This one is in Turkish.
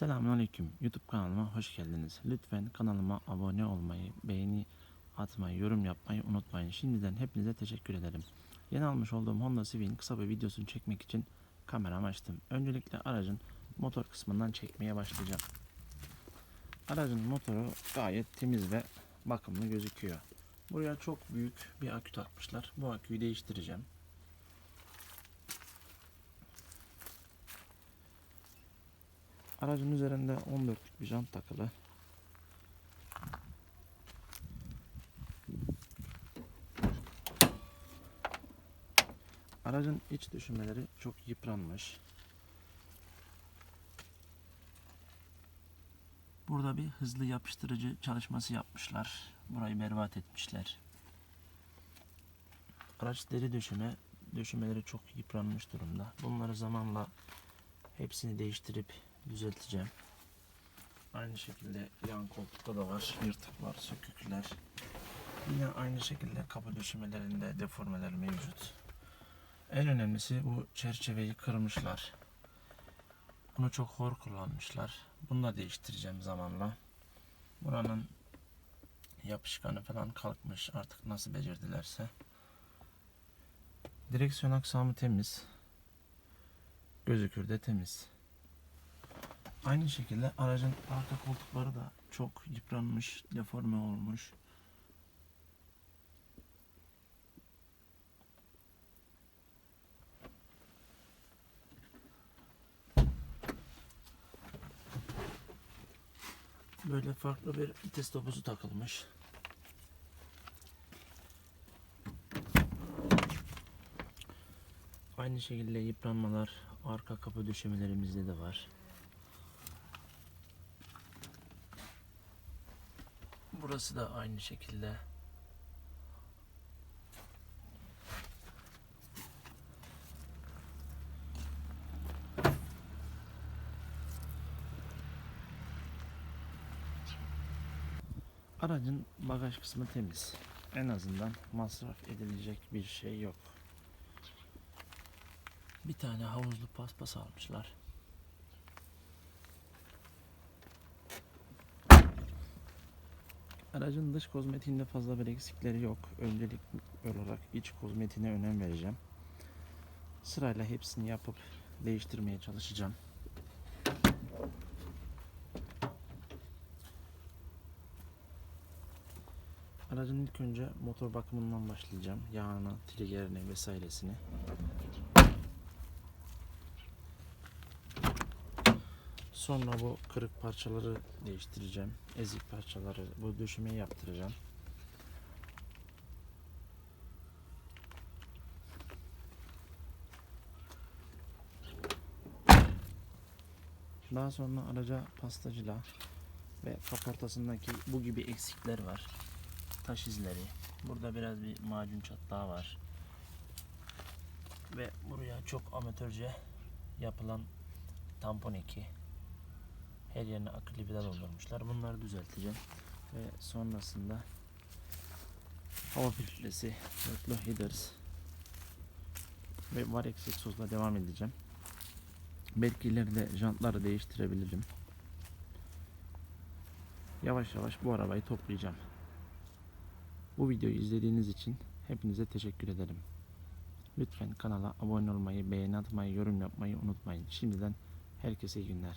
Selamünaleyküm. YouTube kanalıma hoş geldiniz. Lütfen kanalıma abone olmayı, beğeni atmayı, yorum yapmayı unutmayın. Şimdiden hepinize teşekkür ederim. Yeni almış olduğum Honda Civic'in kısa bir videosunu çekmek için kameramı açtım. Öncelikle aracın motor kısmından çekmeye başlayacağım. Aracın motoru gayet temiz ve bakımlı gözüküyor. Buraya çok büyük bir akü takmışlar. Bu aküyü değiştireceğim. Aracın üzerinde 14'lük bir jant takılı. Aracın iç düşürmeleri çok yıpranmış. Burada bir hızlı yapıştırıcı çalışması yapmışlar. Burayı berbat etmişler. Araç deri döşeme, döşemeleri çok yıpranmış durumda. Bunları zamanla hepsini değiştirip düzelteceğim. Aynı şekilde yan koltukta da var yırtıklar, sökükler. Yine aynı şekilde kapı döşemelerinde deformeler mevcut. En önemlisi bu çerçeveyi kırmışlar. Bunu çok hor kullanmışlar. Bunu da değiştireceğim zamanla. Buranın yapışkanı falan kalkmış artık nasıl becerdilerse. Direksiyon aksamı temiz. Gözükür de temiz. Aynı şekilde aracın arka koltukları da çok yıpranmış, deforme olmuş. Böyle farklı bir vites topuzu takılmış. Aynı şekilde yıpranmalar arka kapı döşemelerimizde de var. Burası da aynı şekilde. Aracın bagaj kısmı temiz. En azından masraf edilecek bir şey yok. Bir tane havuzlu paspas almışlar. Aracın dış kozmetiğinde fazla bir eksikleri yok. Öncelik olarak iç kozmetiğine önem vereceğim. Sırayla hepsini yapıp değiştirmeye çalışacağım. Aracın ilk önce motor bakımından başlayacağım. Yağını, triggerini vesairesini. Sonra bu kırık parçaları değiştireceğim. Ezik parçaları, bu döşemeyi yaptıracağım. Daha sonra araca pastacıyla ve kaportasındaki bu gibi eksikler var. Taş izleri. Burada biraz bir macun çatlağı var. Ve buraya çok amatörce yapılan tampon eki. Her yerine akülü vida doldurmuşlar. Bunları düzelteceğim. Ve sonrasında hava filtresi, dörtlü headers ve var eksik sosla devam edeceğim. Belki ileride jantları değiştirebilirim. Yavaş yavaş bu arabayı toplayacağım. Bu videoyu izlediğiniz için hepinize teşekkür ederim. Lütfen kanala abone olmayı, beğeni atmayı, yorum yapmayı unutmayın. Şimdiden herkese iyi günler.